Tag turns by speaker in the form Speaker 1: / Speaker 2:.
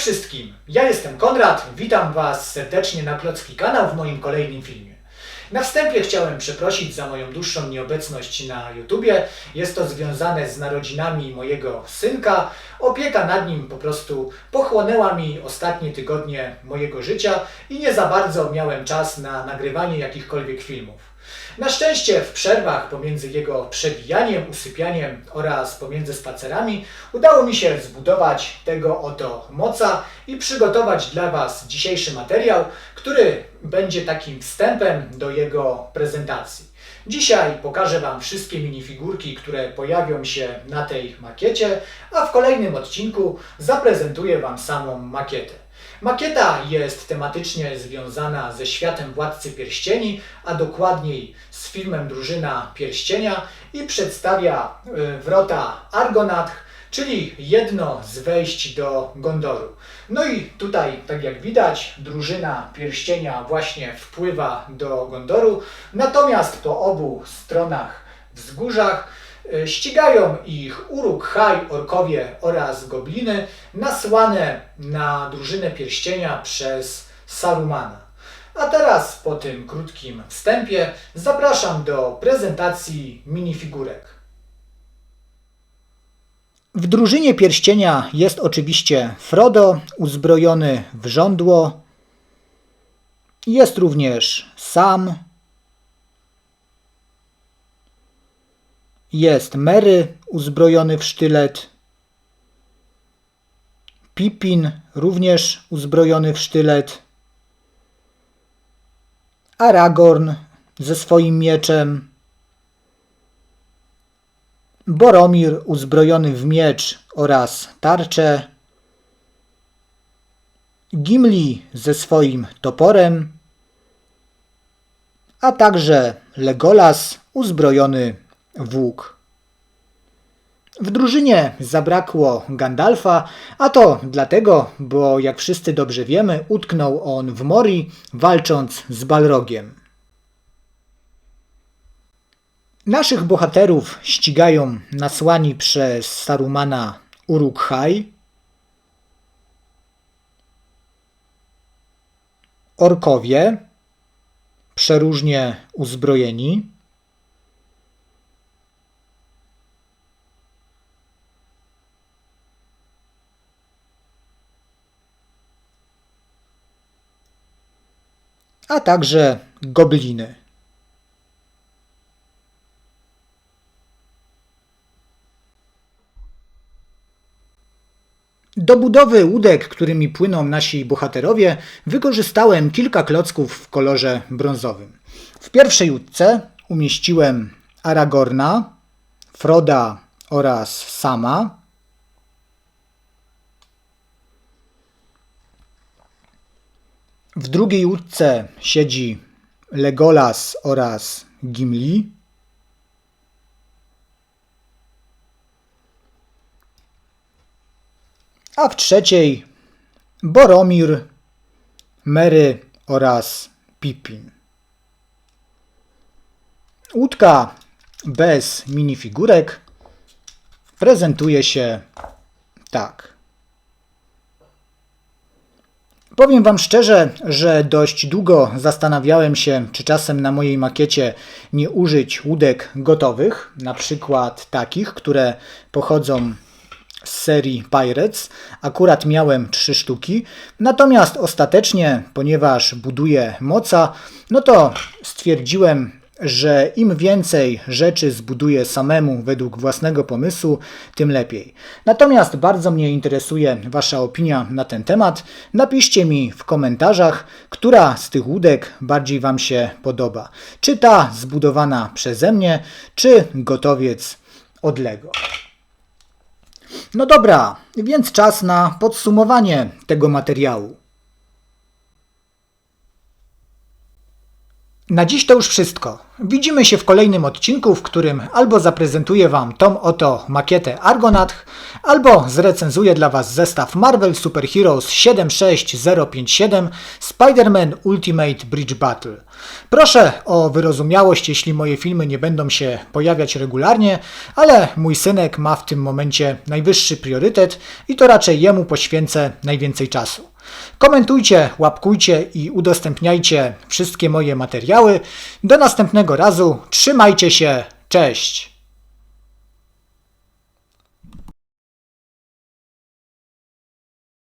Speaker 1: wszystkim, ja jestem Konrad, witam Was serdecznie na Klocki Kanał w moim kolejnym filmie. Na wstępie chciałem przeprosić za moją dłuższą nieobecność na YouTubie. Jest to związane z narodzinami mojego synka. Opieka nad nim po prostu pochłonęła mi ostatnie tygodnie mojego życia i nie za bardzo miałem czas na nagrywanie jakichkolwiek filmów. Na szczęście w przerwach pomiędzy jego przebijaniem, usypianiem oraz pomiędzy spacerami udało mi się zbudować tego oto moca i przygotować dla Was dzisiejszy materiał, który będzie takim wstępem do jego prezentacji. Dzisiaj pokażę Wam wszystkie minifigurki, które pojawią się na tej makiecie, a w kolejnym odcinku zaprezentuję Wam samą makietę. Makieta jest tematycznie związana ze światem Władcy Pierścieni, a dokładniej z filmem Drużyna Pierścienia i przedstawia y, wrota Argonath, czyli jedno z wejść do Gondoru. No i tutaj, tak jak widać, drużyna pierścienia właśnie wpływa do Gondoru, natomiast po obu stronach wzgórzach ścigają ich Uruk-hai, orkowie oraz gobliny, nasłane na drużynę pierścienia przez Sarumana. A teraz po tym krótkim wstępie zapraszam do prezentacji minifigurek. W drużynie pierścienia jest oczywiście Frodo, uzbrojony w żądło. Jest również Sam. Jest Mary, uzbrojony w sztylet. Pippin, również uzbrojony w sztylet. Aragorn ze swoim mieczem. Boromir uzbrojony w miecz oraz tarczę. Gimli ze swoim toporem. A także Legolas uzbrojony w łuk. W drużynie zabrakło Gandalfa, a to dlatego, bo jak wszyscy dobrze wiemy, utknął on w Mori, walcząc z Balrogiem. Naszych bohaterów ścigają nasłani przez Sarumana Uruk-hai, orkowie, przeróżnie uzbrojeni, a także gobliny. Do budowy łódek, którymi płyną nasi bohaterowie, wykorzystałem kilka klocków w kolorze brązowym. W pierwszej łódce umieściłem Aragorna, Froda oraz Sama. W drugiej łódce siedzi Legolas oraz Gimli. A w trzeciej Boromir, Mary oraz Pippin. Łódka bez minifigurek prezentuje się tak. Powiem Wam szczerze, że dość długo zastanawiałem się, czy czasem na mojej makiecie nie użyć łódek gotowych, na przykład takich, które pochodzą z serii Pirates. Akurat miałem trzy sztuki, natomiast ostatecznie, ponieważ buduję moca, no to stwierdziłem, że im więcej rzeczy zbuduję samemu według własnego pomysłu, tym lepiej. Natomiast bardzo mnie interesuje Wasza opinia na ten temat. Napiszcie mi w komentarzach, która z tych łódek bardziej Wam się podoba. Czy ta zbudowana przeze mnie, czy gotowiec od Lego. No dobra, więc czas na podsumowanie tego materiału. Na dziś to już wszystko. Widzimy się w kolejnym odcinku, w którym albo zaprezentuję Wam tą oto makietę Argonauth, albo zrecenzuję dla Was zestaw Marvel Super Heroes 76057 Spider-Man Ultimate Bridge Battle. Proszę o wyrozumiałość, jeśli moje filmy nie będą się pojawiać regularnie, ale mój synek ma w tym momencie najwyższy priorytet i to raczej jemu poświęcę najwięcej czasu. Komentujcie, łapkujcie i udostępniajcie wszystkie moje materiały. Do następnego razu. Trzymajcie się. Cześć.